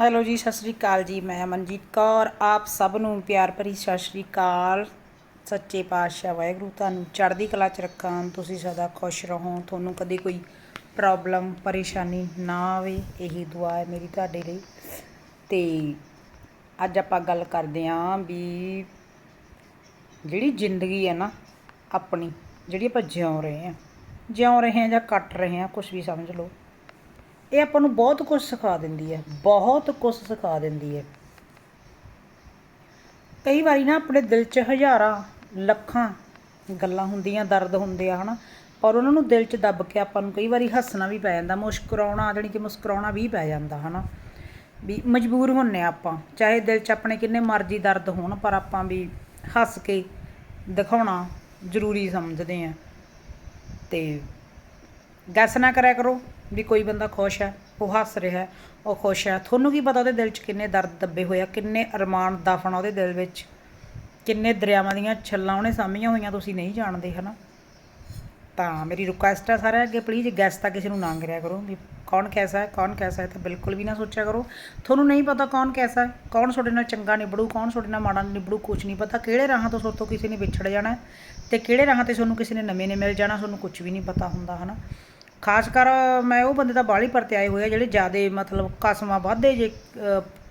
Hello ਜੀ, ਸਤਿ ਸ਼੍ਰੀ ਅਕਾਲ ਜੀ, ਮੈਂ ਅਮਨਜੀਤ ਕੌਰ। ਆਪ ਸਭ ਨੂੰ ਪਿਆਰ ਭਰੀ ਸਤਿ ਸ਼੍ਰੀ ਅਕਾਲ। ਸੱਚੇ ਪਾਤਸ਼ਾਹ ਵਾਹਿਗੁਰੂ, ਤੁਹਾਨੂੰ ਚੜ੍ਹਦੀ ਕਲਾ ਚ ਰੱਖਾਂ। ਤੁਸੀਂ ਸਦਾ ਖੁਸ਼ ਰਹੋ। ਤੁਹਾਨੂੰ ਕਦੇ ਕੋਈ ਪ੍ਰੋਬਲਮ ਪਰੇਸ਼ਾਨੀ ਨਾ ਆਵੇ, ਇਹੀ ਦੁਆ ਹੈ ਮੇਰੀ ਤੁਹਾਡੇ ਲਈ। ਤੇ ਅੱਜ ਆਪਾਂ ਗੱਲ ਕਰਦੇ ਆਂ ਵੀ ਜਿਹੜੀ ਜ਼ਿੰਦਗੀ ਹੈ ਨਾ, ਆਪਣੀ, ਜਿਹੜੀ ਆਪਾਂ ਜਿਉਂ ਰਹੇ ਆਂ ਜਿਉਂ ਰਹੇ ਆਂ ਜਾਂ ਕੱਟ ਰਹੇ ਆਂ ਕੁਝ ਵੀ ਸਮਝ ਲਓ। ਇਹ ਆਪਾਂ ਨੂੰ ਬਹੁਤ ਕੁਝ ਸਿਖਾ ਦਿੰਦੀ ਹੈ, ਬਹੁਤ ਕੁਝ ਸਿਖਾ ਦਿੰਦੀ ਹੈ। ਕਈ ਵਾਰੀ ਨਾ ਆਪਣੇ ਦਿਲ 'ਚ ਹਜ਼ਾਰਾਂ, ਲੱਖਾਂ ਗੱਲਾਂ ਹੁੰਦੀਆਂ, ਦਰਦ ਹੁੰਦੇ ਆ, ਹਨਾ? ਪਰ ਉਹਨਾਂ ਨੂੰ ਦਿਲ 'ਚ ਦੱਬ ਕੇ ਆਪਾਂ ਨੂੰ ਕਈ ਵਾਰੀ ਹੱਸਣਾ ਵੀ ਪੈ ਜਾਂਦਾ, ਮੁਸਕਰਾਉਣਾ ਜਾਣੀ ਕਿ ਮੁਸਕਰਾਉਣਾ ਵੀ ਪੈ ਜਾਂਦਾ, ਹਨਾ? ਵੀ ਮਜਬੂਰ ਹੁੰਨੇ ਆ ਆਪਾਂ, ਚਾਹੇ ਦਿਲ 'ਚ ਆਪਣੇ ਕਿੰਨੇ ਮਰਜ਼ੀ ਦਰਦ ਹੋਣ, ਪਰ ਆਪਾਂ ਵੀ ਹੱਸ ਕੇ ਦਿਖਾਉਣਾ ਜ਼ਰੂਰੀ ਸਮਝਦੇ ਆ। ਤੇ ਗੈਸ ਨਾ ਕਰਿਆ ਕਰੋ ਵੀ ਕੋਈ ਬੰਦਾ ਖੁਸ਼ ਹੈ, ਉਹ ਹੱਸ ਰਿਹਾ ਉਹ ਖੁਸ਼ ਹੈ। ਤੁਹਾਨੂੰ ਕੀ ਪਤਾ ਉਹਦੇ ਦਿਲ 'ਚ ਕਿੰਨੇ ਦਰਦ ਦੱਬੇ ਹੋਏ ਆ, ਕਿੰਨੇ ਅਰਮਾਨ ਦਫਨ ਆ ਉਹਦੇ ਦਿਲ ਵਿੱਚ। ਕਿੰਨੇ ਦਰਿਆਵਾਂ ਦੀਆਂ ਛੱਲਾਂ ਉਹਨੇ ਸਾਂਭੀਆਂ ਹੋਈਆਂ, ਤੁਸੀਂ ਨਹੀਂ ਜਾਣਦੇ, ਹਨਾ? ਤਾਂ ਮੇਰੀ ਰਿਕੁਐਸਟ ਹੈ ਸਾਰਿਆਂ ਅੱਗੇ ਪਲੀਜ਼ ਗੈਸ ਤਾਂ ਕਿਸੇ ਨੂੰ ਨਾ ਕਰਿਆ ਕਰੋ ਵੀ ਕੌਣ ਕੈਸਾ ਹੈ, ਕੌਣ ਕੈਸਾ ਹੈ ਤਾਂ ਬਿਲਕੁਲ ਵੀ ਨਾ ਸੋਚਿਆ ਕਰੋ। ਤੁਹਾਨੂੰ ਨਹੀਂ ਪਤਾ ਕੌਣ ਕੈਸਾ ਹੈ, ਕੌਣ ਤੁਹਾਡੇ ਨਾਲ ਚੰਗਾ ਨਿਬੜੂ, ਕੌਣ ਤੁਹਾਡੇ ਨਾਲ ਮਾੜਾ ਨਿਬੜੂ ਕੁਝ ਨਹੀਂ ਪਤਾ। ਕਿਹੜੇ ਰਾਹਾਂ ਤੋਂ ਤੁਹਾਡੇ ਤੋਂ ਕਿਸੇ ਨੇ ਵਿਛੜ ਜਾਣਾ ਹੈ ਤੇ ਕਿਹੜੇ ਰਾਹਾਂ ਤੇ ਤੁਹਾਨੂੰ ਕਿਸੇ ਨੇ ਨਵੇਂ ਨੇ ਮਿਲ ਜਾਣਾ, ਤੁਹਾਨੂੰ ਕੁਝ ਵੀ ਨਹੀਂ ਪਤਾ ਹੁੰਦਾ, ਹਨਾ? ਖਾਸ ਕਰ ਮੈਂ ਉਹ ਬੰਦੇ ਤਾਂ ਬਾਹਲੀ ਪਰਤੇ ਆਏ ਹੋਏ ਆ ਜਿਹੜੇ ਜਿਆਦੇ ਮਤਲਬ ਕਸਮਾਂ ਵਾਧੇ ਜੇ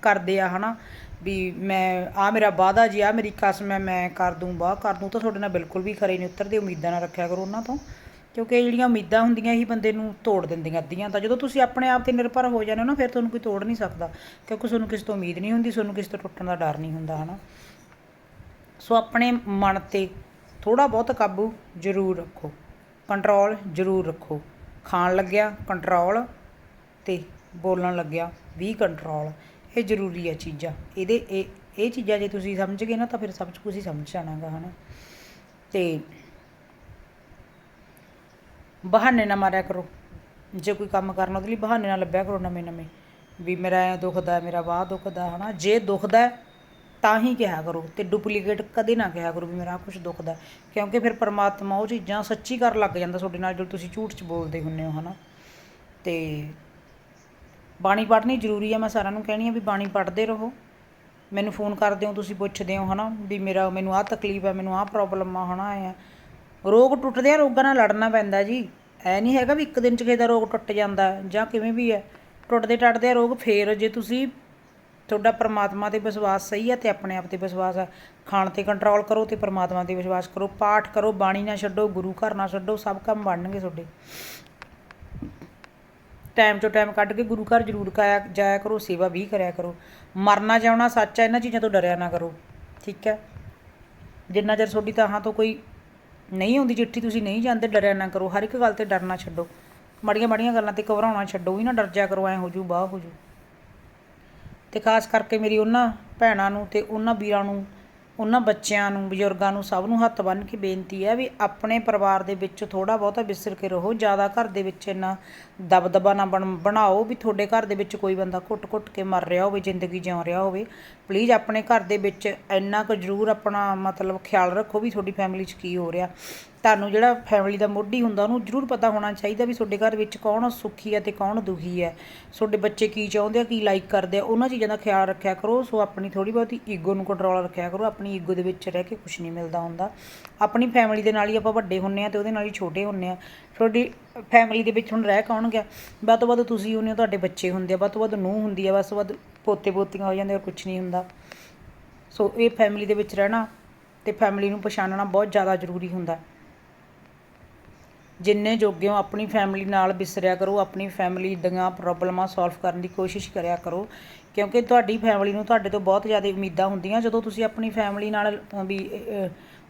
ਕਰਦੇ ਆ, ਹਨਾ। ਵੀ ਮੈਂ ਆ ਮੇਰਾ ਵਾਦਾ ਜੀ ਆ ਮੇਰੀ ਕਸਮ ਹੈ, ਮੈਂ ਕਰ ਦੂੰ ਬਾਹ ਕਰ ਦੂੰ, ਤਾਂ ਤੁਹਾਡੇ ਨਾਲ ਬਿਲਕੁਲ ਵੀ ਖਰੇ ਨਹੀਂ ਉਤਰਦੇ, ਉਮੀਦਾਂ ਨਾ ਰੱਖਿਆ ਕਰੋ ਉਹਨਾਂ ਤੋਂ। ਕਿਉਂਕਿ ਜਿਹੜੀਆਂ ਉਮੀਦਾਂ ਹੁੰਦੀਆਂ ਹੀ ਬੰਦੇ ਨੂੰ ਤੋੜ ਦਿੰਦੀਆਂ ਅੱਧੀਆਂ ਤਾਂ। ਜਦੋਂ ਤੁਸੀਂ ਆਪਣੇ ਆਪ ਤੇ ਨਿਰਭਰ ਹੋ ਜਾਂਦੇ ਹੋ ਨਾ, ਫਿਰ ਤੁਹਾਨੂੰ ਕੋਈ ਤੋੜ ਨਹੀਂ ਸਕਦਾ। ਕਿਉਂਕਿ ਤੁਹਾਨੂੰ ਕਿਸੇ ਤੋਂ ਉਮੀਦ ਨਹੀਂ ਹੁੰਦੀ, ਤੁਹਾਨੂੰ ਕਿਸੇ ਤੋਂ ਟੁੱਟਣ ਦਾ ਡਰ ਨਹੀਂ ਹੁੰਦਾ, ਹਨਾ। ਸੋ ਆਪਣੇ ਮਨ ਤੇ ਥੋੜਾ ਬਹੁਤ ਕਾਬੂ ਜ਼ਰੂਰ ਰੱਖੋ। ਕੰਟਰੋਲ ਜ਼ਰੂਰ ਰੱਖੋ। ਖਾਣ ਲੱਗਿਆ ਕੰਟਰੋਲ ਅਤੇ ਬੋਲਣ ਲੱਗਿਆ ਵੀ ਕੰਟਰੋਲ ਇਹ ਜ਼ਰੂਰੀ ਆ ਚੀਜ਼ਾਂ। ਇਹਦੇ ਇਹ ਇਹ ਚੀਜ਼ਾਂ ਜੇ ਤੁਸੀਂ ਸਮਝ ਗਏ ਨਾ ਤਾਂ ਫਿਰ ਸਭ ਕੁਝ ਹੀ ਸਮਝ ਜਾਣਾਗਾ ਹਨਾ? ਤੇ ਬਹਾਨੇ ਨਾ ਮਾਰਿਆ ਕਰੋ। ਜੇ ਕੋਈ ਕੰਮ ਕਰਨਾ ਉਹਦੇ ਲਈ ਬਹਾਨੇ ਨਾ ਲੱਭਿਆ ਕਰੋ ਨਵੇਂ ਨਵੇਂ ਵੀ ਮੇਰਾ ਐ ਦੁਖਦਾ ਮੇਰਾ ਬਾਹ ਦੁਖਦਾ ਹਨਾ? ਜੇ ਦੁਖਦਾ ਹੈ, ਤਾਂ ਹੀ ਕਿਹਾ ਕਰੋ ਤੇ ਡੁਪਲੀਕੇਟ ਕਦੇ ਨਾ ਕਿਹਾ ਕਰੋ ਵੀ ਮੇਰਾ ਕੁਝ ਦੁਖਦਾ ਹੈ। ਕਿਉਂਕਿ ਫਿਰ ਪਰਮਾਤਮਾ ਉਹ ਚੀਜ਼ਾਂ ਸੱਚੀ ਕਰਨ ਲੱਗ ਜਾਂਦਾ ਤੁਹਾਡੇ ਨਾਲ ਜਦੋਂ ਤੁਸੀਂ ਝੂਠ 'ਚ ਬੋਲਦੇ ਹੁੰਨੇ ਹੋ, ਹਨਾ? ਤੇ ਬਾਣੀ ਪੜ੍ਹਨੀ ਜ਼ਰੂਰੀ ਆ, ਮੈਂ ਸਾਰਿਆਂ ਨੂੰ ਕਹਿਣੀ ਆ ਵੀ ਬਾਣੀ ਪੜ੍ਹਦੇ ਰਹੋ। ਮੈਨੂੰ ਫੋਨ ਕਰਦੇ ਹੋ, ਤੁਸੀਂ ਪੁੱਛਦੇ ਹੋ, ਹਨਾ? ਵੀ ਮੇਰਾ, ਮੈਨੂੰ ਆਹ ਤਕਲੀਫ ਹੈ ਮੈਨੂੰ ਆਹ ਪ੍ਰੋਬਲਮ ਆ, ਹਨਾ, ਐ ਰੋਗ ਟੁੱਟਦੇ ਆ, ਰੋਗਾਂ ਨਾਲ ਲੜਨਾ ਪੈਂਦਾ ਜੀ। ਐ ਨਹੀਂ ਹੈਗਾ ਵੀ ਇੱਕ ਦਿਨ ਚ ਕਿਸੇ ਦਾ ਰੋਗ ਟੁੱਟ ਜਾਂਦਾ ਜਾਂ ਕਿਵੇਂ ਵੀ ਹੈ ਟੁੱਟਦੇ ਟੱਟਦੇ ਆ, ਰੋਗ ਫੇਰ ਜੇ ਤੁਸੀਂ ਤੁਹਾਡਾ ਪਰਮਾਤਮਾ ਤੇ ਵਿਸ਼ਵਾਸ ਸਹੀ ਹੈ ਤੇ ਆਪਣੇ ਆਪ ਤੇ ਵਿਸ਼ਵਾਸ ਹੈ। ਖਾਣ ਤੇ ਕੰਟਰੋਲ ਕਰੋ ਤੇ ਪਰਮਾਤਮਾ ਤੇ ਵਿਸ਼ਵਾਸ ਕਰੋ। ਪਾਠ ਕਰੋ, ਬਾਣੀ ਨਾ ਛੱਡੋ, ਗੁਰੂ ਘਰ ਨਾ ਛੱਡੋ, ਸਭ ਕੰਮ ਬਣਨਗੇ ਤੁਹਾਡੇ। ਟਾਈਮ ਤੋਂ ਟਾਈਮ ਕੱਢ ਕੇ ਗੁਰੂ ਘਰ ਜ਼ਰੂਰ ਕਾਇਆ, ਜਾਇਆ ਕਰੋ, ਸੇਵਾ ਵੀ ਕਰਿਆ ਕਰੋ। ਮਰਨਾ ਜਾਉਣਾ ਸੱਚ ਹੈ, ਇਹਨਾਂ ਚੀਜ਼ਾਂ ਤੋਂ ਡਰਿਆ ਨਾ ਕਰੋ। ਠੀਕ ਹੈ? ਜਿੰਨਾ ਚਿਰ ਤੁਹਾਡੀ ਤਾਹਾਂ ਤੋਂ ਕੋਈ ਨਹੀਂ ਹੁੰਦੀ ਚਿੱਠੀ, ਤੁਸੀਂ ਨਹੀਂ ਜਾਂਦੇ, ਡਰਿਆ ਨਾ ਕਰੋ। ਹਰ ਇੱਕ ਗੱਲ ਤੇ ਡਰਨਾ ਛੱਡੋ। ਮਾੜੀਆਂ ਮਾੜੀਆਂ ਗੱਲਾਂ ਤੇ ਘਬਰਾਉਣਾ ਛੱਡੋ, ਵੀ ਨਾ ਡਰ ਜਾ ਕਰੋ, ਐ ਹੋ ਜੂ ਬਾਹ ਹੋ ਜੂ ਤੇ ਖਾਸ ਕਰਕੇ ਮੇਰੀ ਉਹਨਾਂ ਭੈਣਾਂ ਨੂੰ ਤੇ ਉਹਨਾਂ ਵੀਰਾਂ ਨੂੰ, ਉਹਨਾਂ ਬੱਚਿਆਂ ਨੂੰ, ਬਜ਼ੁਰਗਾਂ ਨੂੰ ਸਭ ਨੂੰ ਹੱਥ ਬੰਨ੍ਹ ਕੇ ਬੇਨਤੀ ਹੈ ਵੀ ਆਪਣੇ ਪਰਿਵਾਰ ਦੇ ਵਿੱਚ ਥੋੜਾ ਬਹੁਤਾ ਵਿਸਰ ਕੇ ਰਹੋ, ਜ਼ਿਆਦਾ ਘਰ ਦੇ ਵਿੱਚ ਇੰਨਾ ਦਬਦਬਾ ਨਾ ਬਣ, ਬਣਾਓ ਵੀ ਤੁਹਾਡੇ ਘਰ ਦੇ ਵਿੱਚ ਕੋਈ ਬੰਦਾ ਘੁੱਟ-ਘੁੱਟ ਕੇ ਮਰ ਰਿਹਾ ਹੋਵੇ, ਜ਼ਿੰਦਗੀ ਜਿਉਂ ਰਿਹਾ ਹੋਵੇ। ਪਲੀਜ਼ ਆਪਣੇ ਘਰ ਦੇ ਵਿੱਚ ਇੰਨਾ ਕੁ ਜ਼ਰੂਰ ਆਪਣਾ ਮਤਲਬ ਖਿਆਲ ਰੱਖੋ ਵੀ ਤੁਹਾਡੀ ਫੈਮਿਲੀ 'ਚ ਕੀ ਹੋ ਰਿਹਾ। ਤੁਹਾਨੂੰ ਜਿਹੜਾ ਫੈਮਿਲੀ ਦਾ ਮੋਢੀ ਹੁੰਦਾ, ਉਹਨੂੰ ਜ਼ਰੂਰ ਪਤਾ ਹੋਣਾ ਚਾਹੀਦਾ ਵੀ ਤੁਹਾਡੇ ਘਰ ਵਿੱਚ ਕੌਣ ਸੁਖੀ ਹੈ ਤੇ ਕੌਣ ਦੁਖੀ ਹੈ। ਤੁਹਾਡੇ ਬੱਚੇ ਕੀ ਚਾਹੁੰਦੇ ਆ, ਕੀ ਲਾਈਕ ਕਰਦੇ ਆ, ਉਹਨਾਂ ਚੀਜ਼ਾਂ ਦਾ ਖਿਆਲ ਰੱਖਿਆ ਕਰੋ। ਸੋ ਆਪਣੀ ਥੋੜੀ ਬਹੁਤੀ ਈਗੋ ਨੂੰ ਕੰਟਰੋਲ ਰੱਖਿਆ ਕਰੋ। ਆਪਣੀ ਈਗੋ ਦੇ ਵਿੱਚ ਰਹਿ ਕੇ ਕੁਝ ਨਹੀਂ ਮਿਲਦਾ ਹੁੰਦਾ। ਆਪਣੀ ਫੈਮਿਲੀ ਦੇ ਨਾਲ ਹੀ ਆਪਾਂ ਵੱਡੇ ਹੁੰਨੇ ਆ ਤੇ ਉਹਦੇ ਨਾਲ ਹੀ ਛੋਟੇ ਹੁੰਨੇ ਆ। ਤੁਹਾਡੀ ਫੈਮਿਲੀ ਦੇ ਵਿੱਚ ਹੁਣ ਰਹਿ ਕੌਣ ਗਿਆ? ਵੱਧ ਤੋਂ ਵੱਧ ਤੁਸੀਂ ਹੁੰਨੇ ਹੋ, ਤੁਹਾਡੇ ਬੱਚੇ ਹੁੰਦੇ ਆ। ਵੱਧ ਤੋਂ ਵੱਧ ਨੂੰਹ ਹੁੰਦੀ ਆ, ਵੱਧ ਤੋਂ ਵੱਧ ਪੋਤੇ ਪੋਤੀਆਂ ਹੋ ਜਾਂਦੇ ਔਰ ਕੁਝ ਨਹੀਂ ਹੁੰਦਾ। ਸੋ ਇਹ ਫੈਮਿਲੀ ਦੇ ਵਿੱਚ ਰਹਿਣਾ ਤੇ ਫੈਮਿਲੀ ਨੂੰ ਪਛਾਣਨਾ ਬਹੁਤ ਜ਼ਿਆਦਾ ਜ਼ਰੂਰੀ ਹੁੰਦਾ। ਜਿੰਨੇ ਜੋਗੇ ਹੋ, ਆਪਣੀ ਫੈਮਿਲੀ ਨਾਲ ਵਿਸਰਿਆ ਕਰੋ, ਆਪਣੀ ਫੈਮਿਲੀ ਦੀਆਂ ਪ੍ਰੋਬਲਮਾਂ ਸੋਲਵ ਕਰਨ ਦੀ ਕੋਸ਼ਿਸ਼ ਕਰਿਆ ਕਰੋ। ਕਿਉਂਕਿ ਤੁਹਾਡੀ ਫੈਮਿਲੀ ਨੂੰ ਤੁਹਾਡੇ ਤੋਂ ਬਹੁਤ ਜ਼ਿਆਦਾ ਉਮੀਦਾਂ ਹੁੰਦੀਆਂ। ਜਦੋਂ ਤੁਸੀਂ ਆਪਣੀ ਫੈਮਿਲੀ ਨਾਲ ਵੀ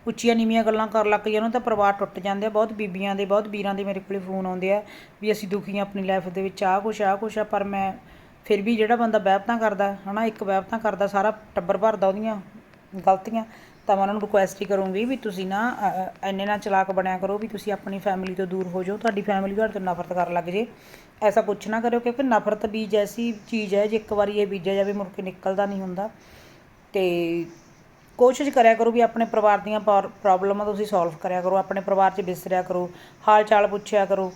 ਉੱਚੀਆਂ ਨੀਵੀਆਂ ਗੱਲਾਂ ਕਰਨ ਲੱਗ ਜਾਂਦੇ ਤਾਂ ਪਰਿਵਾਰ ਟੁੱਟ ਜਾਂਦੇ ਆ। ਬਹੁਤ ਬੀਬੀਆਂ ਦੇ, ਬਹੁਤ ਵੀਰਾਂ ਦੇ ਮੇਰੇ ਕੋਲੇ ਫੋਨ ਆਉਂਦੇ ਆ ਵੀ ਅਸੀਂ ਦੁਖੀ ਹਾਂ ਆਪਣੀ ਲਾਈਫ ਦੇ ਵਿੱਚ। ਆਹ ਕੁਛ ਆਹ ਕੁਛ ਆ, ਪਰ ਮੈਂ ਫਿਰ ਵੀ ਜਿਹੜਾ ਬੰਦਾ ਬਹਿਬਤਾਂ ਕਰਦਾ, ਹਨਾ, ਇੱਕ ਬਹਿਬਤਾਂ ਕਰਦਾ, ਸਾਰਾ ਟੱਬਰ ਭਰਦਾ ਉਹਦੀਆਂ ਗਲਤੀਆਂ। ਤਾਂ ਮੈਂ ਉਹਨਾਂ ਨੂੰ ਰਿਕੁਐਸਟ ਹੀ ਕਰੂੰਗੀ ਵੀ ਤੁਸੀਂ ਨਾ ਇੰਨੇ ਨਾ ਚਲਾਕ ਬਣਿਆ ਕਰੋ ਵੀ ਤੁਸੀਂ ਆਪਣੀ ਫੈਮਿਲੀ ਤੋਂ ਦੂਰ ਹੋ ਜਾਓ, ਤੁਹਾਡੀ ਫੈਮਿਲੀ ਤੁਹਾਡੇ ਤੋਂ ਨਫ਼ਰਤ ਕਰਨ ਲੱਗ ਜੇ। ਐਸਾ ਕੁਛ ਨਾ ਕਰਿਓ ਕਿਉਂਕਿ ਨਫ਼ਰਤ ਬੀਜ ਐਸੀ ਚੀਜ਼ ਹੈ, ਜੇ ਇੱਕ ਵਾਰੀ ਇਹ ਬੀਜਿਆ ਜਾਵੇ ਮੁੜ ਕੇ ਨਿਕਲਦਾ ਨਹੀਂ ਹੁੰਦਾ। ਤੇ ਕੋਸ਼ਿਸ਼ ਕਰਿਆ ਕਰੋ ਵੀ ਆਪਣੇ ਪਰਿਵਾਰ ਦੀਆਂ ਪ੍ਰੋਬਲਮਾਂ ਤੁਸੀਂ ਸੋਲਵ ਕਰਿਆ ਕਰੋ, ਆਪਣੇ ਪਰਿਵਾਰ 'ਚ ਵਿਸਰਿਆ ਕਰੋ ਹਾਲ ਚਾਲ ਪੁੱਛਿਆ ਕਰੋ।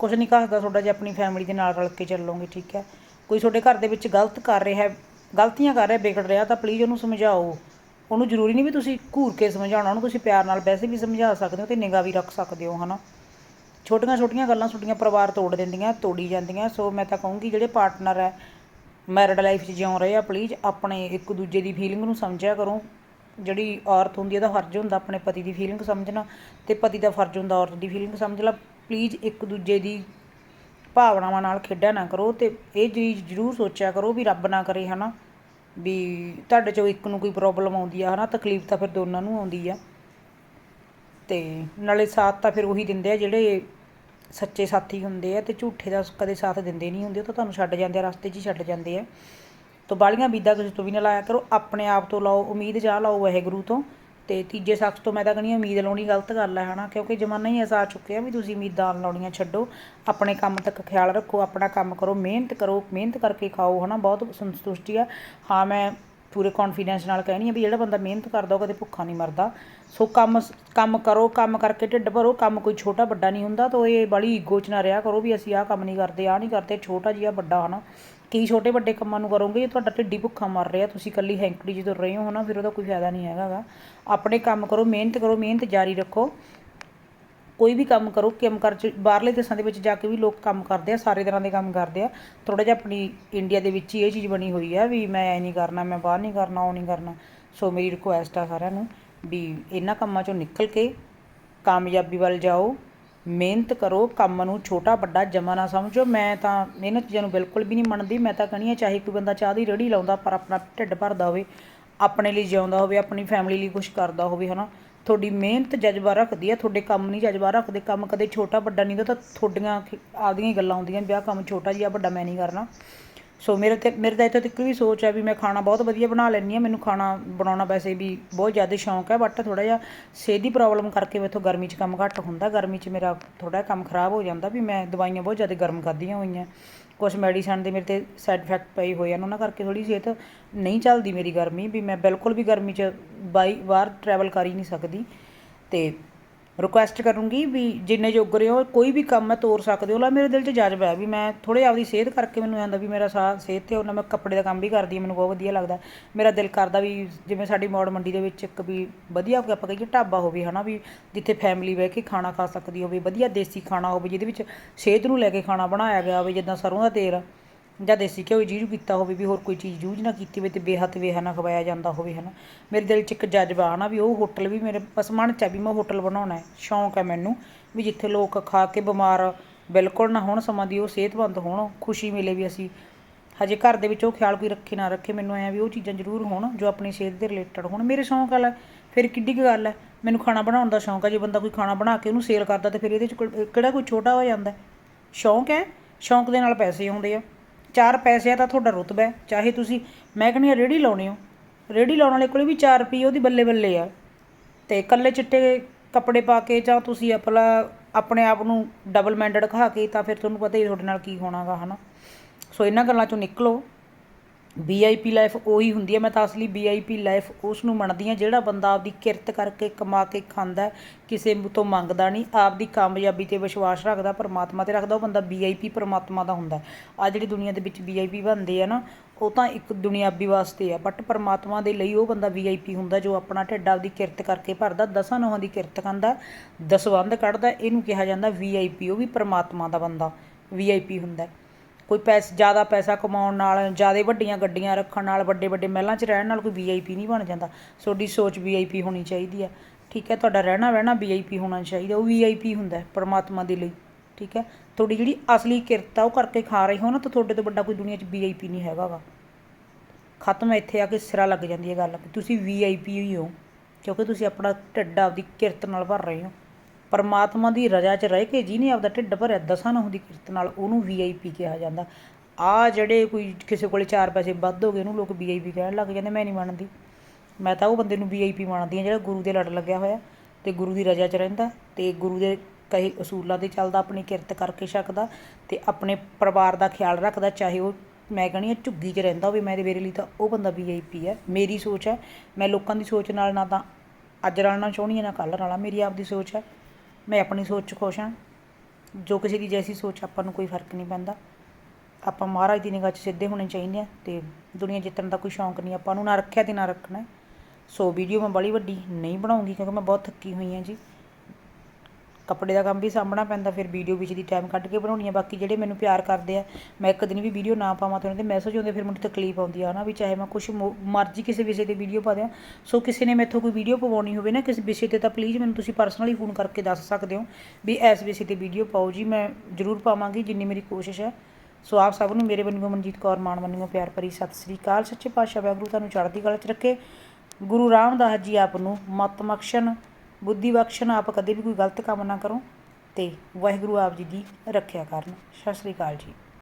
ਕੁਝ ਨਹੀਂ ਘਸਦਾ ਤੁਹਾਡਾ ਜੇ ਆਪਣੀ ਫੈਮਿਲੀ ਦੇ ਨਾਲ ਰਲ ਕੇ ਚੱਲੋਗੇ, ਠੀਕ ਹੈ। ਕੋਈ ਤੁਹਾਡੇ ਘਰ ਦੇ ਵਿੱਚ ਗਲਤ ਕਰ ਰਿਹਾ, ਗਲਤੀਆਂ ਕਰ ਰਿਹਾ, ਵਿਗੜ ਰਿਹਾ, ਤਾਂ ਪਲੀਜ਼ ਉਹਨੂੰ ਸਮਝਾਓ। ਉਹਨੂੰ ਜ਼ਰੂਰੀ ਨਹੀਂ ਵੀ ਤੁਸੀਂ ਘੂਰ ਕੇ ਸਮਝਾਉਣਾ, ਉਹਨੂੰ ਤੁਸੀਂ ਪਿਆਰ ਨਾਲ ਵੈਸੇ ਵੀ ਸਮਝਾ ਸਕਦੇ ਹੋ ਤੇ ਨਿਗਾਹ ਵੀ ਰੱਖ ਸਕਦੇ ਹੋ, ਹਨਾ? ਛੋਟੀਆਂ ਛੋਟੀਆਂ ਗੱਲਾਂ ਛੋਟੀਆਂ ਪਰਿਵਾਰ ਤੋੜ ਦਿੰਦੀਆਂ, ਤੋੜੀ ਜਾਂਦੀਆਂ, ਸੋ ਮੈਂ ਤਾਂ ਕਹੂੰਗੀ ਜਿਹੜੇ ਪਾਰਟਨਰ ਹੈ ਮੈਰਿਡ ਲਾਈਫ 'ਚ ਜਿਉਂ ਰਹੇ ਆ ਪਲੀਜ਼ ਆਪਣੇ ਇੱਕ ਦੂਜੇ ਦੀ ਫੀਲਿੰਗ ਨੂੰ ਸਮਝਿਆ ਕਰੋ। ਜਿਹੜੀ ਔਰਤ ਹੁੰਦੀ ਹੈ, ਉਹਦਾ ਫਰਜ਼ ਹੁੰਦਾ ਆਪਣੇ ਪਤੀ ਦੀ ਫੀਲਿੰਗ ਸਮਝਣਾ ਤੇ ਪਤੀ ਦਾ ਫਰਜ਼ ਹੁੰਦਾ ਔਰਤ ਦੀ ਫੀਲਿੰਗ ਸਮਝਣਾ ਪਲੀਜ਼ ਇੱਕ ਦੂਜੇ ਦੀ ਭਾਵਨਾਵਾਂ ਨਾਲ ਖੇਡਿਆ ਨਾ ਕਰੋ ਤੇ ਇਹ ਚੀਜ਼ ਜ਼ਰੂਰ ਸੋਚਿਆ ਕਰੋ ਵੀ ਰੱਬ ਨਾ ਕਰੇ, ਹਨਾ? ਵੀ ਤੁਹਾਡੇ ਚੋਂ ਇੱਕ ਨੂੰ ਕੋਈ ਪ੍ਰੋਬਲਮ ਆਉਂਦੀ ਆ, ਹਨਾ, ਤਕਲੀਫ ਤਾਂ ਫਿਰ ਦੋਨਾਂ ਨੂੰ ਆਉਂਦੀ ਆ। ਤੇ ਨਾਲੇ ਸਾਥ ਤਾਂ ਫਿਰ ਉਹੀ ਦਿੰਦੇ ਆ, ਜਿਹੜੇ ਸੱਚੇ ਸਾਥੀ ਹੁੰਦੇ ਆ ਤੇ ਝੂਠੇ ਦਾ ਕਦੇ ਸਾਥ ਦਿੰਦੇ ਨਹੀਂ ਹੁੰਦੇ, ਉਹ ਤਾਂ ਤੁਹਾਨੂੰ ਛੱਡ ਜਾਂਦੇ ਆ, ਰਸਤੇ 'ਚ ਹੀ ਛੱਡ ਜਾਂਦੇ ਆ। ਤੋ ਬਾਲੀਆਂ ਬੀਦਾ ਕਿਸੇ ਤੋਂ ਵੀ ਨਾ ਲਾਇਆ ਕਰੋ, ਆਪਣੇ ਆਪ ਤੋਂ ਲਾਓ, ਉਮੀਦ ਜਾ ਲਾਓ ਵਾਹਿਗੁਰੂ ਤੋਂ। ਤੇ ਤੀਜੇ ਸ਼ਖਸ ਤੋਂ ਮੈਂ ਤਾਂ ਕਹਿੰਦੀ ਉਮੀਦ ਲਾਉਣੀ ਗਲਤ ਗੱਲ ਹੈ, ਹਨਾ? ਕਿਉਂਕਿ ਜ਼ਮਾਨਾ ਹੀ ਐਸਾ ਆ ਚੁੱਕਿਆ ਵੀ ਤੁਸੀਂ ਉਮੀਦਾਂ ਲਾਉਣੀਆਂ ਛੱਡੋ, ਆਪਣੇ ਕੰਮ ਤੱਕ ਖਿਆਲ ਰੱਖੋ, ਆਪਣਾ ਕੰਮ ਕਰੋ, ਮਿਹਨਤ ਕਰੋ, ਮਿਹਨਤ ਕਰਕੇ ਖਾਓ, ਹਨਾ? ਬਹੁਤ ਸੰਤੁਸ਼ਟੀ ਆ। ਹਾਂ, ਮੈਂ ਪੂਰੇ ਕੌਨਫੀਡੈਂਸ ਨਾਲ ਕਹਿਣੀ ਆ ਵੀ ਜਿਹੜਾ ਬੰਦਾ ਮਿਹਨਤ ਕਰਦਾ ਉਹ ਕਦੇ ਭੁੱਖਾ ਨਹੀਂ ਮਰਦਾ। ਸੋ ਕੰਮ ਕੰਮ ਕਰੋ, ਕੰਮ ਕਰਕੇ ਢਿੱਡ ਭਰੋ, ਕੰਮ ਕੋਈ ਛੋਟਾ ਵੱਡਾ ਨਹੀਂ ਹੁੰਦਾ, ਤਾਂ ਇਹ ਬੜੀ ਈਗੋ 'ਚ ਨਾ ਰਿਹਾ ਕਰੋ ਵੀ ਅਸੀਂ ਆਹ ਕੰਮ ਨਹੀਂ ਕਰਦੇ, ਆਹ ਨਹੀਂ ਕਰਦੇ, ਛੋਟਾ ਜਿਹਾ ਵੱਡਾ, ਹਨਾ? ਕੀ ਛੋਟੇ ਵੱਡੇ ਕੰਮਾਂ ਨੂੰ ਕਰੋਗੇ? ਜੇ ਤੁਹਾਡਾ ਢਿੱਡੀ ਭੁੱਖਾ ਮਰ ਰਿਹਾ, ਤੁਸੀਂ ਇਕੱਲੀ ਹੈਂਕੜੀ ਜਦੋਂ ਰਹੇ ਹੋ ਨਾ ਫਿਰ ਉਹਦਾ ਕੋਈ ਫਾਇਦਾ ਨਹੀਂ ਹੈਗਾ ਆਪਣੇ ਕੰਮ ਕਰੋ, ਮਿਹਨਤ ਕਰੋ, ਮਿਹਨਤ ਜਾਰੀ ਰੱਖੋ। ਕੋਈ ਵੀ ਕੰਮ ਕਰੋ, ਕੰਮ ਕਰ ਚ, ਬਾਹਰਲੇ ਦੇਸ਼ਾਂ ਦੇ ਵਿੱਚ ਜਾ ਕੇ ਵੀ ਲੋਕ ਕੰਮ ਕਰਦੇ ਆ, ਸਾਰੇ ਤਰ੍ਹਾਂ ਦੇ ਕੰਮ ਕਰਦੇ ਆ। ਥੋੜਾ ਜਿਹਾ ਆਪਣੀ ਇੰਡੀਆ ਦੇ ਵਿੱਚ ਹੀ ਇਹ ਚੀਜ਼ ਬਣੀ ਹੋਈ ਆ ਵੀ ਮੈਂ ਐ ਨਹੀਂ ਕਰਨਾ, ਮੈਂ ਬਾਹਰ ਨਹੀਂ ਕਰਨਾ, ਉਹ ਨਹੀਂ ਕਰਨਾ। ਸੋ ਮੇਰੀ ਰਿਕੁਐਸਟ ਆ ਸਾਰਿਆਂ ਨੂੰ ਵੀ ਇਹਨਾਂ ਕੰਮਾਂ ਚੋਂ ਨਿਕਲ ਕੇ ਕਾਮਯਾਬੀ ਵੱਲ ਜਾਓ। ਮਿਹਨਤ ਕਰੋ, ਕੰਮ ਨੂੰ ਛੋਟਾ ਵੱਡਾ ਜਮਾ ਨਾ ਸਮਝੋ। ਮੈਂ ਤਾਂ ਇਹਨਾਂ ਚੀਜ਼ਾਂ ਨੂੰ ਬਿਲਕੁਲ ਵੀ ਨਹੀਂ ਮੰਨਦੀ। ਮੈਂ ਤਾਂ ਕਹਣੀ ਆ ਚਾਹੇ ਕੋਈ ਬੰਦਾ ਚਾਹ ਦੀ ਰੇੜੀ ਲਾਉਂਦਾ, ਪਰ ਆਪਣਾ ਢਿੱਡ ਭਰਦਾ ਹੋਵੇ, ਆਪਣੇ ਲਈ ਜਿਉਂਦਾ ਹੋਵੇ, ਆਪਣੀ ਫੈਮਿਲੀ ਲਈ ਕੁਝ ਕਰਦਾ ਹੋਵੇ, ਹਨਾ। ਤੁਹਾਡੀ ਮਿਹਨਤ ਜਜ਼ਬਾ ਰੱਖਦੀ ਆ ਤੁਹਾਡੇ ਕੰਮ ਨਹੀਂ ਜਜ਼ਬਾ ਰੱਖਦੇ, ਕੰਮ ਕਦੇ ਛੋਟਾ ਵੱਡਾ ਨਹੀਂ ਤਾਂ ਤੁਹਾਡੀਆਂ ਖੇ- ਹੀ ਗੱਲਾਂ ਹੁੰਦੀਆਂ ਵਿਆਹ ਕੰਮ ਛੋਟਾ ਜਿਹਾ ਵੱਡਾ ਮੈਂ ਨਹੀਂ ਕਰਨਾ। ਸੋ ਮੇਰੇ ਤੇ, ਮੇਰੇ ਤਾਂ ਇੱਥੇ ਤੱਕ ਵੀ ਸੋਚ ਹੈ ਵੀ ਮੈਂ ਖਾਣਾ ਬਹੁਤ ਵਧੀਆ ਬਣਾ ਲੈਂਦੀ ਹਾਂ। ਮੈਨੂੰ ਖਾਣਾ ਬਣਾਉਣਾ ਵੈਸੇ ਵੀ ਬਹੁਤ ਜ਼ਿਆਦਾ ਸ਼ੌਂਕ ਹੈ ਬਟ ਥੋੜਾ ਜਿਹਾ ਸਿਹਤ ਦੀ ਪ੍ਰੋਬਲਮ ਕਰਕੇ ਮੈਥੋਂ ਗਰਮੀ 'ਚ ਕੰਮ ਘੱਟ ਹੁੰਦਾ। ਗਰਮੀ 'ਚ ਮੇਰਾ ਥੋੜਾ ਕੰਮ ਖਰਾਬ ਹੋ ਜਾਂਦਾ ਵੀ ਮੈਂ ਦਵਾਈਆਂ ਬਹੁਤ ਜ਼ਿਆਦਾ ਗਰਮ ਕਰਦੀਆਂ ਹੋਈਆਂ। ਕੁਝ ਮੈਡੀਸਨ ਦੇ ਮੇਰੇ ਤੇ ਸਾਈਡ ਇਫੈਕਟ ਪਏ ਹੋਏ ਹਨ, ਉਹਨਾਂ ਕਰਕੇ ਥੋੜੀ ਸਿਹਤ ਨਹੀਂ ਚੱਲਦੀ ਮੇਰੀ ਗਰਮੀ। ਵੀ ਮੈਂ ਬਿਲਕੁਲ ਵੀ ਗਰਮੀ 'ਚ ਬਾਈ, ਬਾਹਰ ਟਰੈਵਲ ਕਰ ਹੀ ਨਹੀਂ ਸਕਦੀ। ਤੇ ਰਿਕੁਐਸਟ ਕਰੂੰਗੀ ਵੀ ਜਿੰਨੇ ਜੋਗ ਰਹੇ ਹੋ, ਕੋਈ ਵੀ ਕੰਮ ਮੈਂ ਤੋਰ ਸਕਦੇ ਹੋ। ਲਾ ਮੇਰੇ ਦਿਲ 'ਚ ਜਜ਼ਬਾ ਹੈ ਵੀ ਮੈਂ ਥੋੜੇ ਆਪਦੀ ਸਿਹਤ ਕਰਕੇ ਮੈਨੂੰ ਆਂਦਾ ਵੀ ਮੇਰਾ ਸਾਹ ਸਿਹਤ ਤੇ ਉਹਨਾਂ ਮੈਂ ਕੱਪੜੇ ਦਾ ਕੰਮ ਵੀ ਕਰਦੀ ਹਾਂ, ਮੈਨੂੰ ਬਹੁਤ ਵਧੀਆ ਲੱਗਦਾ। ਮੇਰਾ ਦਿਲ ਕਰਦਾ ਵੀ ਜਿਵੇਂ ਸਾਡੀ ਮੌੜ ਮੰਡੀ ਦੇ ਵਿੱਚ ਇੱਕ ਵੀ ਵਧੀਆ ਆਪਾਂ ਕਹੀਏ ਢਾਬਾ ਹੋਵੇ, ਹਨਾ ਵੀ ਜਿੱਥੇ ਫੈਮਿਲੀ ਬਹਿ ਕੇ ਖਾਣਾ ਖਾ ਸਕਦੀ ਹੋਵੇ, ਵਧੀਆ ਦੇਸੀ ਖਾਣਾ ਹੋਵੇ, ਜਿਹਦੇ ਵਿੱਚ ਸਿਹਤ ਨੂੰ ਲੈ ਕੇ ਖਾਣਾ ਬਣਾਇਆ ਗਿਆ ਹੋਵੇ, ਜਿੱਦਾਂ ਸਰੋਂ ਦਾ ਤੇਲ। ਜਾਂ ਦੇਸੀ ਘਿਓ ਯੂਜ ਕੀਤਾ ਹੋਵੇ ਵੀ ਹੋਰ ਕੋਈ ਚੀਜ਼ ਯੂਜ਼ ਨਾ ਕੀਤੀ ਹੋਵੇ ਤੇ ਬੇਹੱਥ ਵੇਹਾ ਨਾ ਖਵਾਇਆ ਜਾਂਦਾ ਹੋਵੇ, ਹਨਾ। ਮੇਰੇ ਦਿਲ 'ਚ ਇੱਕ ਜਜ਼ਬਾ ਆ ਵੀ ਉਹ ਹੋਟਲ ਵੀ ਮੇਰੇ, ਬਸ ਮਨ 'ਚ ਆ ਵੀ ਮੈਂ ਹੋਟਲ ਬਣਾਉਣਾ ਹੈ। ਸ਼ੌਂਕ ਹੈ ਮੈਨੂੰ ਵੀ ਜਿੱਥੇ ਲੋਕ ਖਾ ਕੇ ਬਿਮਾਰ ਬਿਲਕੁਲ ਨਾ ਹੋਣ, ਸਮਾਂ ਦੀ ਉਹ ਸਿਹਤਮੰਦ ਹੋਣ, ਖੁਸ਼ੀ ਮਿਲੇ ਵੀ ਅਸੀਂ। ਹਜੇ ਘਰ ਦੇ ਵਿੱਚ ਉਹ ਖਿਆਲ ਕੋਈ ਰੱਖੇ ਨਾ ਰੱਖੇ, ਮੈਨੂੰ ਐਂ ਵੀ ਉਹ ਚੀਜ਼ਾਂ ਜ਼ਰੂਰ ਹੋਣ, ਜੋ ਆਪਣੀ ਸਿਹਤ ਦੇ ਰਿਲੇਟਡ ਹੋਣ। ਮੇਰੇ ਸ਼ੌਂਕ ਵਾਲਾ, ਫਿਰ ਕਿੱਡੀ ਕੁ ਗੱਲ ਹੈ, ਮੈਨੂੰ ਖਾਣਾ ਬਣਾਉਣ ਦਾ ਸ਼ੌਂਕ ਹੈ ਜੇ ਬੰਦਾ ਕੋਈ ਖਾਣਾ ਬਣਾ ਕੇ ਉਹਨੂੰ ਸੇਲ ਕਰਦਾ ਤੇ ਫਿਰ ਇਹਦੇ 'ਚ ਕੋਈ- ਕਿਹੜਾ ਕੋਈ ਛੋਟਾ ਹੋ ਜਾਂਦਾ ਸ਼ੌਂਕ ਹੈ? ਸ਼ੌਂਕ ਦੇ ਨਾਲ ਪੈਸੇ ਆਉਂਦੇ ਆ। ਚਾਰ ਪੈਸੇ ਆ ਤਾਂ ਤੁਹਾਡਾ ਰੁਤਬਾ ਹੈ। ਚਾਹੇ ਤੁਸੀਂ, ਮੈਂ ਕਹਿੰਦੀ ਆ, ਰੇੜੀ ਲਾਉਣੇ ਹੋ ਰੇੜੀ ਲਾਉਣ ਵਾਲੇ ਕੋਲੇ ਵੀ 4 ਰੁਪਏ ਉਹਦੀ ਬੱਲੇ ਬੱਲੇ ਆ। ਤੇ ਕੱਲੇ ਚਿੱਟੇ ਕੱਪੜੇ ਪਾ ਕੇ ਜਾਂ ਤੁਸੀਂ ਆਪਣਾ, ਆਪਣੇ ਆਪ ਨੂੰ ਡਬਲ ਮੈਂਡਡ ਖਾ ਕੇ ਤਾਂ ਫਿਰ ਤੁਹਾਨੂੰ ਪਤਾ ਹੀ ਤੁਹਾਡੇ ਨਾਲ ਕੀ ਹੋਣਾਗਾ, ਹਨਾ? ਸੋ ਇਹਨਾਂ ਗੱਲਾਂ ਚੋਂ ਨਿਕਲੋ। ਵੀਆਈਪੀ ਲਾਈਫ ਉਹੀ ਹੁੰਦੀ ਹੈ। ਮੈਂ ਤਾਂ ਅਸਲੀ ਵੀਆਈਪੀ ਲਾਈਫ ਉਸ ਨੂੰ ਮੰਨਦੀ ਹਾਂ, ਜਿਹੜਾ ਬੰਦਾ ਆਪਦੀ ਕਿਰਤ ਕਰਕੇ ਕਮਾ ਕੇ ਖਾਂਦਾ ਕਿਸੇ ਤੋਂ ਮੰਗਦਾ ਨਹੀਂ। ਆਪਦੀ ਕਾਮਯਾਬੀ ਤੇ ਵਿਸ਼ਵਾਸ ਰੱਖਦਾ, ਪਰਮਾਤਮਾ ਤੇ ਰੱਖਦਾ, ਉਹ ਬੰਦਾ ਵੀਆਈਪੀ ਪਰਮਾਤਮਾ ਦਾ ਹੁੰਦਾ ਆ ਜਿਹੜੀ ਦੁਨੀਆ ਦੇ ਵਿੱਚ ਵੀਆਈਪੀ ਬਣਦੇ ਆ ਨਾ, ਉਹ ਤਾਂ ਇੱਕ ਦੁਨਿਆਵੀ ਵਾਸਤੇ ਆ। ਬਟ ਪਰਮਾਤਮਾ ਦੇ ਲਈ ਉਹ ਬੰਦਾ ਵੀਆਈਪੀ ਹੁੰਦਾ ਜੋ ਆਪਣਾ ਢਿੱਡ ਆਪਦੀ ਕਿਰਤ ਕਰਕੇ ਭਰਦਾ, ਦਸਾਂ ਨੋਹਾਂ ਦੀ ਕਿਰਤ ਖਾਂਦਾ, ਦਸਵੰਧ ਕੱਢਦਾ, ਇਹਨੂੰ ਕਿਹਾ ਜਾਂਦਾ ਵੀਆਈਪੀ ਉਹ ਵੀ ਪਰਮਾਤਮਾ ਦਾ ਬੰਦਾ ਵੀਆਈਪੀ ਹੁੰਦਾ ਕੋਈ ਪੈਸਾ, ਜ਼ਿਆਦਾ ਪੈਸਾ ਕਮਾਉਣ ਨਾਲ, ਜ਼ਿਆਦਾ ਵੱਡੀਆਂ ਗੱਡੀਆਂ ਰੱਖਣ ਨਾਲ ਵੱਡੇ ਵੱਡੇ ਮਹਿਲਾਂ 'ਚ ਰਹਿਣ ਨਾਲ ਕੋਈ ਵੀਆਈਪੀ ਨਹੀਂ ਬਣ ਜਾਂਦਾ। ਤੁਹਾਡੀ ਸੋਚ ਵੀਆਈਪੀ ਹੋਣੀ ਚਾਹੀਦੀ ਹੈ। ਠੀਕ ਹੈ, ਤੁਹਾਡਾ ਰਹਿਣਾ ਬਹਿਣਾ ਵੀਆਈਪੀ ਹੋਣਾ ਚਾਹੀਦਾ, ਉਹ ਵੀਆਈਪੀ ਹੁੰਦਾ ਪਰਮਾਤਮਾ ਦੇ ਲਈ। ਠੀਕ ਹੈ, ਤੁਹਾਡੀ ਜਿਹੜੀ ਅਸਲੀ ਕਿਰਤ ਆ, ਉਹ ਕਰਕੇ ਖਾ ਰਹੇ ਹੋ ਨਾ, ਤਾਂ ਤੁਹਾਡੇ ਤੋਂ ਵੱਡਾ ਕੋਈ ਦੁਨੀਆ 'ਚ ਵੀਆਈਪੀ ਨਹੀਂ ਹੈਗਾ ਗਾ। ਖਤਮ ਇੱਥੇ ਆ ਕੇ ਸਿਰਾ ਲੱਗ ਜਾਂਦੀ ਹੈ ਗੱਲ ਤੁਸੀਂ ਵੀਆਈਪੀ ਹੀ ਹੋ, ਕਿਉਂਕਿ ਤੁਸੀਂ ਆਪਣਾ ਢਿੱਡ ਆਪਦੀ ਕਿਰਤ ਨਾਲ ਭਰ ਰਹੇ ਹੋ। ਪਰਮਾਤਮਾ ਦੀ ਰਜ਼ਾ 'ਚ ਰਹਿ ਕੇ ਜਿਹਨੇ ਆਪਦਾ ਢਿੱਡ ਭਰਿਆ, ਦਸਾਂ ਨਾ ਦੀ ਕਿਰਤ ਨਾਲ ਉਹਨੂੰ ਵੀਆਈਪੀ ਕਿਹਾ ਜਾਂਦਾ। ਆ ਜਿਹੜੇ ਕੋਈ ਕਿਸੇ ਕੋਲੇ ਚਾਰ ਪੈਸੇ ਵੱਧ ਹੋ ਗਏ, ਉਹਨੂੰ ਲੋਕ ਵੀਆਈਪੀ ਕਹਿਣ ਲੱਗ ਜਾਂਦੇ, ਮੈਂ ਨਹੀਂ ਮੰਨਦੀ। ਮੈਂ ਤਾਂ ਉਹ ਬੰਦੇ ਨੂੰ ਵੀਆਈਪੀ ਮੰਨਦੀ ਆ, ਜਿਹੜਾ ਗੁਰੂ ਦੇ ਲੜ ਲੱਗਿਆ ਹੋਇਆ, ਤੇ ਗੁਰੂ ਦੀ ਰਜ਼ਾ 'ਚ ਰਹਿੰਦਾ, ਤੇ ਗੁਰੂ ਦੇ ਕਹੇ ਅਸੂਲਾਂ ਤੇ ਚੱਲਦਾ, ਆਪਣੀ ਕਿਰਤ ਕਰਕੇ ਛਕਦਾ, ਤੇ ਆਪਣੇ ਪਰਿਵਾਰ ਦਾ ਖਿਆਲ ਰੱਖਦਾ, ਚਾਹੇ ਉਹ ਮੈਂ ਕਹਣੀ ਆ, ਝੁੱਗੀ 'ਚ ਰਹਿੰਦਾ ਹੋਵੇ, ਮੈਂ ਮੇਰੇ ਲਈ ਤਾਂ ਉਹ ਬੰਦਾ ਵੀਆਈਪੀ ਹੈ ਮੇਰੀ ਸੋਚ ਹੈ ਮੈਂ ਲੋਕਾਂ ਦੀ ਸੋਚ ਨਾਲ ਨਾ ਤਾਂ ਅੱਜ ਰਲਣਾ ਚਾਹੁੰਦੀ ਹਾਂ ਨਾ ਕੱਲ੍ਹ ਰਲਾਂ ਮੇਰੀ ਆਪਦੀ ਸੋਚ ਹੈ ਮੈਂ ਆਪਣੀ ਸੋਚ 'ਚ ਖੁਸ਼ ਹਾਂ। ਜੋ ਕਿਸੇ ਦੀ ਜੈਸੀ ਸੋਚ ਆਪਾਂ ਨੂੰ ਕੋਈ ਫ਼ਰਕ ਨਹੀਂ ਪੈਂਦਾ। ਆਪਾਂ ਮਹਾਰਾਜ ਦੀ ਨਿਗਾਹ 'ਚ ਸਿੱਧੇ ਹੋਣੇ ਚਾਹੀਦੇ ਆ ਤੇ ਦੁਨੀਆ ਜਿੱਤਣ ਦਾ ਕੋਈ ਸ਼ੌਂਕ ਨਹੀਂ। ਆਪਾਂ ਨੂੰ ਨਾ ਰੱਖਿਆ ਤੇ ਨਾ ਰੱਖਣਾ ਸੋ ਵੀਡੀਓ ਮੈਂ ਬੜੀ ਵੱਡੀ ਨਹੀਂ ਬਣਾਉਂਗੀ ਕਿਉਂਕਿ ਮੈਂ ਬਹੁਤ ਥੱਕੀ ਹੋਈ ਹਾਂ ਜੀ। ਕੱਪੜੇ ਦਾ ਕੰਮ ਵੀ ਸਾਂਭਣਾ ਪੈਂਦਾ, ਫਿਰ ਵੀਡੀਓ ਵਿੱਚ ਦੀ ਟਾਈਮ ਕੱਢ ਕੇ ਬਣਾਉਣੀ ਆ। ਬਾਕੀ ਜਿਹੜੇ ਮੈਨੂੰ ਪਿਆਰ ਕਰਦੇ ਆ, ਮੈਂ ਇੱਕ ਦਿਨ ਵੀ ਵੀਡੀਓ ਨਾ ਪਾਵਾਂ ਤੇ ਉਹਨਾਂ ਦੇ ਮੈਸੇਜ ਆਉਂਦੇ, ਫਿਰ ਮੈਨੂੰ ਤਕਲੀਫ ਆਉਂਦੀ ਆ ਨਾ ਵੀ ਚਾਹੇ ਮੈਂ ਕੁਛ ਮੋ- ਮਰਜ਼ੀ ਕਿਸੇ ਵਿਸ਼ੇ ਤੇ ਵੀਡੀਓ ਪਾ ਦਿਆਂ। ਸੋ ਕਿਸੇ ਨੇ ਮੈਥੋਂ ਕੋਈ ਵੀਡੀਓ ਪਵਾਉਣੀ ਹੋਵੇ ਨਾ ਕਿਸੇ ਵਿਸ਼ੇ ਤੇ, ਤਾਂ ਪਲੀਜ਼ ਮੈਨੂੰ ਤੁਸੀਂ ਪਰਸਨਲੀ ਫੋਨ ਕਰਕੇ ਦੱਸ ਸਕਦੇ ਹੋ ਵੀ ਇਸ ਵਿਸ਼ੇ ਤੇ ਵੀਡੀਓ ਪਾਓ ਜੀ, ਮੈਂ ਜ਼ਰੂਰ ਪਾਵਾਂਗੀ ਜਿੰਨੀ ਮੇਰੀ ਕੋਸ਼ਿਸ਼ ਹੈ। ਸੋ ਆਪ ਸਭ ਨੂੰ, ਮੇਰੇ ਵੱਲੋਂ ਮਨਜੀਤ ਕੌਰ, ਮਾਨ ਵੱਲੋਂ ਪਿਆਰ ਭਰੀ ਸਤਿ ਸ੍ਰੀ ਅਕਾਲ। ਸੱਚੇ ਪਾਤਸ਼ਾਹ ਵਾਹਿਗੁਰੂ ਤੁਹਾਨੂੰ ਚੜ੍ਹਦੀ ਕਲਾ 'ਚ ਰੱਖੇ। ਗੁਰੂ ਰਾਮਦਾਸ ਜੀ ਆਪ ਨੂੰ ਮਤ ਬਖਸ਼ਣ ਬੁੱਧੀ ਬਖਸ਼ਣ ਆਪ ਕਦੇ ਵੀ ਕੋਈ ਗਲਤ ਕੰਮ ਨਾ ਕਰੋ ਤੇ ਵਾਹਿਗੁਰੂ ਆਪ ਜੀ ਦੀ ਰੱਖਿਆ ਕਰਨ। ਸਤਿ ਸ੍ਰੀ ਅਕਾਲ ਜੀ।